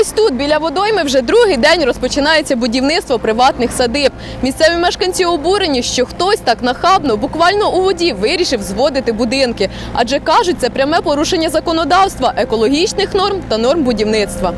ось тут, біля водойми, вже другий день розпочинається будівництво приватних садиб. Місцеві мешканці обурені, що хтось так нахабно, буквально у воді, вирішив зводити будинки. Адже кажуть, це пряме порушення законодавства, екологічних норм та норм будівництва.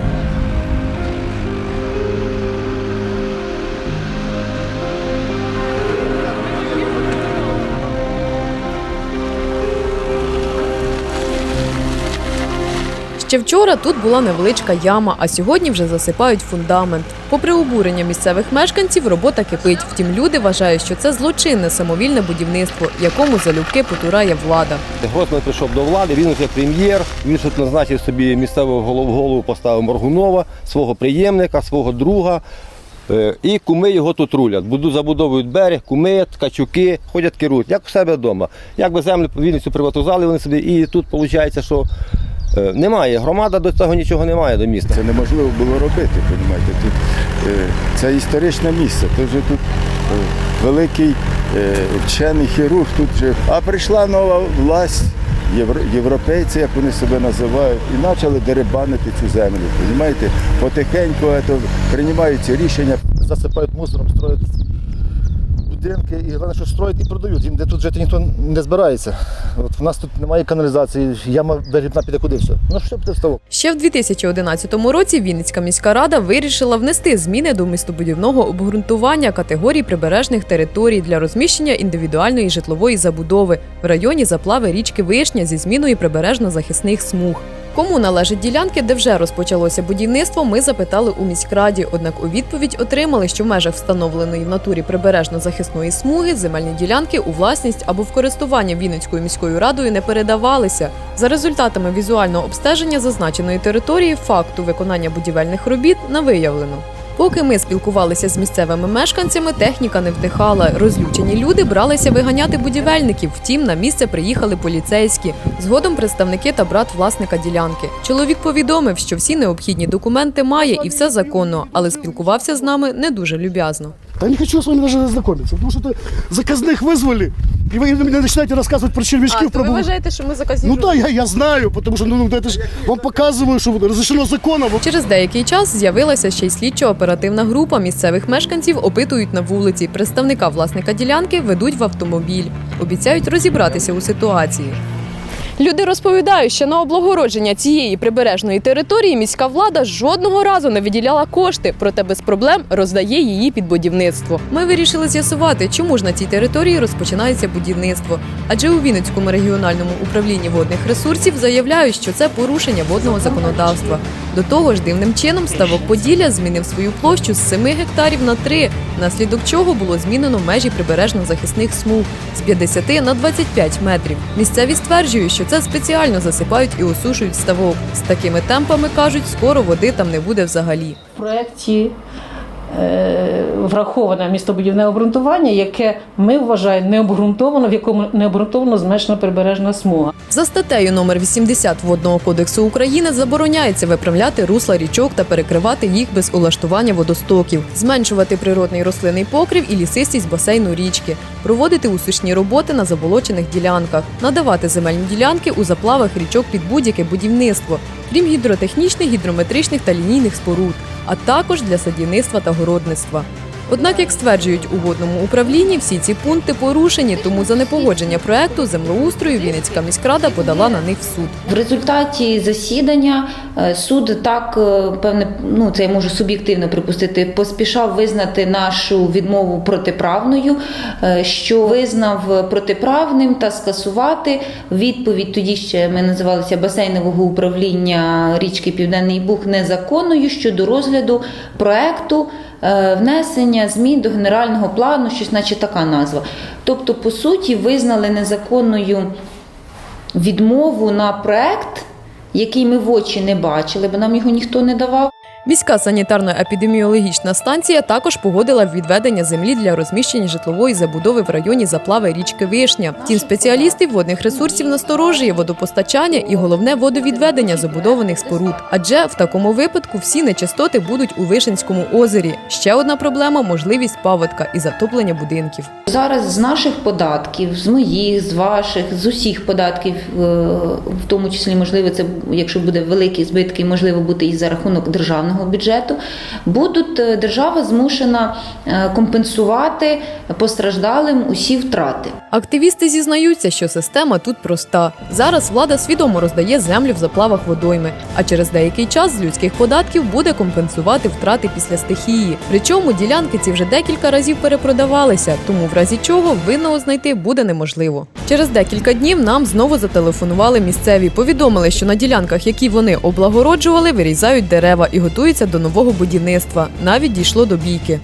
Ще вчора тут була невеличка яма, а сьогодні вже засипають фундамент. Попри обурення місцевих мешканців, робота кипить. Втім, люди вважають, що це злочинне самовільне будівництво, якому залюбки потурає влада. Гройсман прийшов до влади, він вже прем'єр, він тут назначив собі місцевого голову, голову поставив Моргунова, свого приємника, свого друга. Е, І куми його тут рулять. Буду забудовують берег, куми, ткачуки, ходять керують, як у себе вдома. Якби землю Вінницю приватизували вони собі, і тут виходить, що немає. Громада до цього нічого не має до міста. Це неможливо було робити, розумієте. Тут е, це історичне місце. Тут вже тут е, великий е, вчений хірург тут жив. А прийшла нова власть, європейці, як вони себе називають, і почали деребанити цю землю. Розумієте? Потихеньку приймаються рішення, засипають мусором, строять будинки, і головне, що строять і продають. Їм де тут жити ніхто не збирається. От в нас тут немає каналізації, яма вигрібна піде куди все. Ну що б ти вставав? Ще в 2011 році Вінницька міська рада вирішила внести зміни до містобудівного обґрунтування категорій прибережних територій для розміщення індивідуальної житлової забудови в районі заплави річки Вишня зі зміною прибережно-захисних смуг. Кому належать ділянки, де вже розпочалося будівництво, ми запитали у міськраді. Однак у відповідь отримали, що в межах встановленої в натурі прибережно-захисної смуги земельні ділянки у власність або в користування Вінницькою міською радою не передавалися. За результатами візуального обстеження зазначеної території факту виконання будівельних робіт не виявлено. Поки ми спілкувалися з місцевими мешканцями, техніка не вдихала. Розлючені люди бралися виганяти будівельників. Втім, на місце приїхали поліцейські. Згодом представники та брат власника ділянки. Чоловік повідомив, що всі необхідні документи має і все законно, але спілкувався з нами не дуже люб'язно. Да я не хочу с вами даже знакомиться, потому что это заказных вызвали, и вы мне начинаете рассказывать про червячков, про бу- що ми заказні? Ну да, я, я знаю, потому что ну, ну, это ж вам показываю, что разрешено законом. Через деякий час з'явилася ще й слідчо-оперативна група місцевих мешканців опитують на вулиці. Представника власника ділянки ведуть в автомобіль. Обіцяють розібратися у ситуації. Люди розповідають, що на облагородження цієї прибережної території міська влада жодного разу не виділяла кошти, проте без проблем роздає її під будівництво. Ми вирішили з'ясувати, чому ж на цій території розпочинається будівництво. Адже у Вінницькому регіональному управлінні водних ресурсів заявляють, що це порушення водного законодавства. До того ж, дивним чином ставок Поділля змінив свою площу з 7 гектарів на 3, внаслідок чого було змінено межі прибережно-захисних смуг з 50 на 25 метрів. Місцеві стверджують, що це спеціально засипають і осушують ставок. З такими темпами кажуть, скоро води там не буде взагалі. В проєкті враховане містобудівне обґрунтування, яке ми вважаємо необґрунтовано, в якому необґрунтовано зменшена прибережна смуга. За статтею номер 80 Водного кодексу України забороняється виправляти русла річок та перекривати їх без улаштування водостоків, зменшувати природний рослинний покрив і лісистість басейну річки, проводити усушні роботи на заболочених ділянках, надавати земельні ділянки у заплавах річок під будь-яке будівництво, крім гідротехнічних, гідрометричних та лінійних споруд, а також для садівництва та городництва. Однак, як стверджують у водному управлінні, всі ці пункти порушені, тому за непогодження проекту землеустрою Вінницька міськрада подала на них в суд. В результаті засідання е, суд так е, певне, ну це я можу суб'єктивно припустити, поспішав визнати нашу відмову протиправною, е, що визнав протиправним та скасувати відповідь. Тоді ще ми називалися басейнового управління річки Південний Буг незаконною щодо розгляду проекту. Е, Внесення змін до генерального плану, щось наче така назва. Тобто, по суті, визнали незаконною відмову на проект, який ми в очі не бачили, бо нам його ніхто не давав. Міська санітарно-епідеміологічна станція також погодила відведення землі для розміщення житлової забудови в районі заплави річки Вишня. Втім, спеціалістів водних ресурсів насторожує водопостачання і головне водовідведення забудованих споруд. Адже в такому випадку всі нечистоти будуть у Вишенському озері. Ще одна проблема можливість паводка і затоплення будинків. Зараз з наших податків, з моїх, з ваших, з усіх податків, е, в тому числі, можливо, це якщо буде великі збитки, можливо, буде і за рахунок державних державного бюджету, будуть е, держава змушена е, компенсувати постраждалим усі втрати. Активісти зізнаються, що система тут проста. Зараз влада свідомо роздає землю в заплавах водойми, а через деякий час з людських податків буде компенсувати втрати після стихії. Причому ділянки ці вже декілька разів перепродавалися, тому в разі чого винного знайти буде неможливо. Через декілька днів нам знову зателефонували місцеві. Повідомили, що на ділянках, які вони облагороджували, вирізають дерева і готуються до нового будівництва. Навіть дійшло до бійки.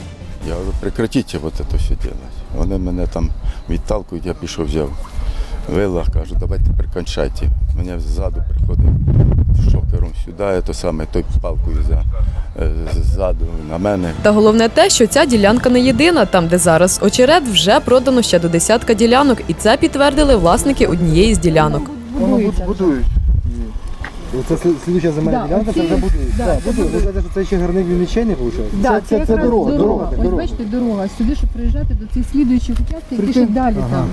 Я говорю, прекратіть вот это все делать. Вони мене там відталкують, я пішов взяв. Вила, кажу, давайте прикончайте. Мене ззаду приходить шокером сюди, то саме, той палкою за, е, ззаду на мене. Та головне те, що ця ділянка не єдина. Там, де зараз очерет, вже продано ще до десятка ділянок, і це підтвердили власники однієї з ділянок. Воно буд- будують. Це слідча земельна Да, ділянка, це оці- вже да, Так, це будують. Ви кажете, що це ще гарник він виходить? Да, це, це, це якраз дорога, дорога, Ось бачите, дорога. Сюди, щоб приїжджати до цих слідуючих участків, які ще далі там.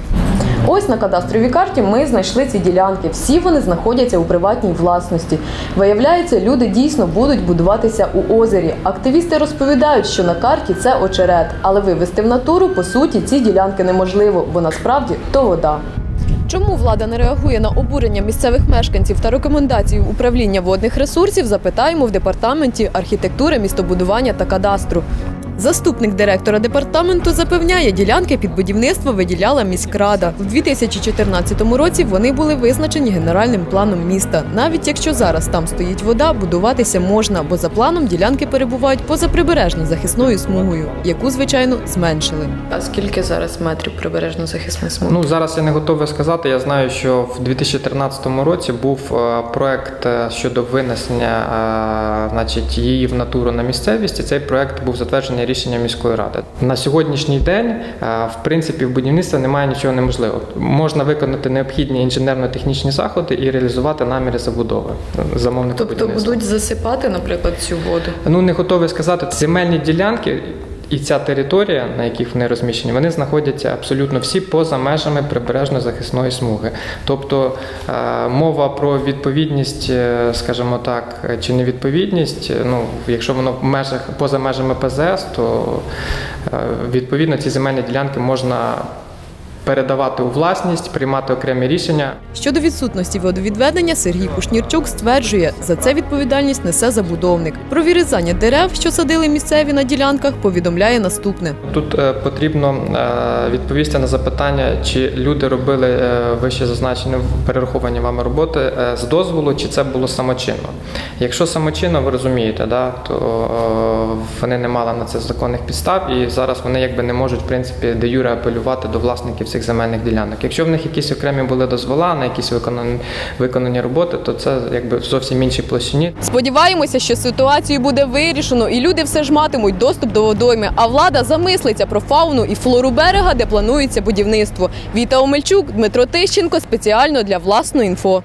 Ось на кадастровій карті ми знайшли ці ділянки. Всі вони знаходяться у приватній власності. Виявляється, люди дійсно будуть будуватися у озері. Активісти розповідають, що на карті це очерет, але вивести в натуру по суті ці ділянки неможливо, бо насправді то вода. Чому влада не реагує на обурення місцевих мешканців та рекомендації управління водних ресурсів? Запитаємо в департаменті архітектури, містобудування та кадастру. Заступник директора департаменту запевняє, ділянки під будівництво виділяла міськрада. В 2014 році вони були визначені генеральним планом міста. Навіть якщо зараз там стоїть вода, будуватися можна, бо за планом ділянки перебувають поза прибережно захисною смугою, яку звичайно зменшили. А скільки зараз метрів прибережно захисної смуги? Ну зараз я не готовий сказати. Я знаю, що в 2013 році був е, проект е, щодо винесення е, значить, її в натуру на місцевість. І цей проект був затверджений рішенням міської ради. На сьогоднішній день, е, в принципі, в будівництві немає нічого неможливого. Можна виконати необхідні інженерно-технічні заходи і реалізувати наміри забудови замовника Тобто будівництва. будуть засипати, наприклад, цю воду. Ну не готовий сказати. Земельні ділянки і ця територія, на яких вони розміщені, вони знаходяться абсолютно всі поза межами прибережно-захисної смуги. Тобто е, мова про відповідність, е, скажімо так, чи невідповідність, е, ну якщо воно в межах поза межами ПЗС, то відповідно ці земельні ділянки можна. Передавати у власність, приймати окремі рішення. Щодо відсутності водовідведення, Сергій Кушнірчук стверджує, за це відповідальність несе забудовник. Про вирізання дерев, що садили місцеві на ділянках, повідомляє наступне. Тут е, потрібно е, відповісти на запитання, чи люди робили е, вище зазначені перераховані вами роботи з дозволу, чи це було самочинно. Якщо самочинно, ви розумієте, да, то вони не мали на це законних підстав, і зараз вони якби не можуть в принципі де юре апелювати до власників цих земельних ділянок. Якщо в них якісь окремі були дозвола на якісь виконані, виконані роботи, то це якби зовсім іншій площині. Сподіваємося, що ситуацію буде вирішено, і люди все ж матимуть доступ до водойми. А влада замислиться про фауну і флору берега, де планується будівництво. Віта Омельчук, Дмитро Тищенко спеціально для власної інфо.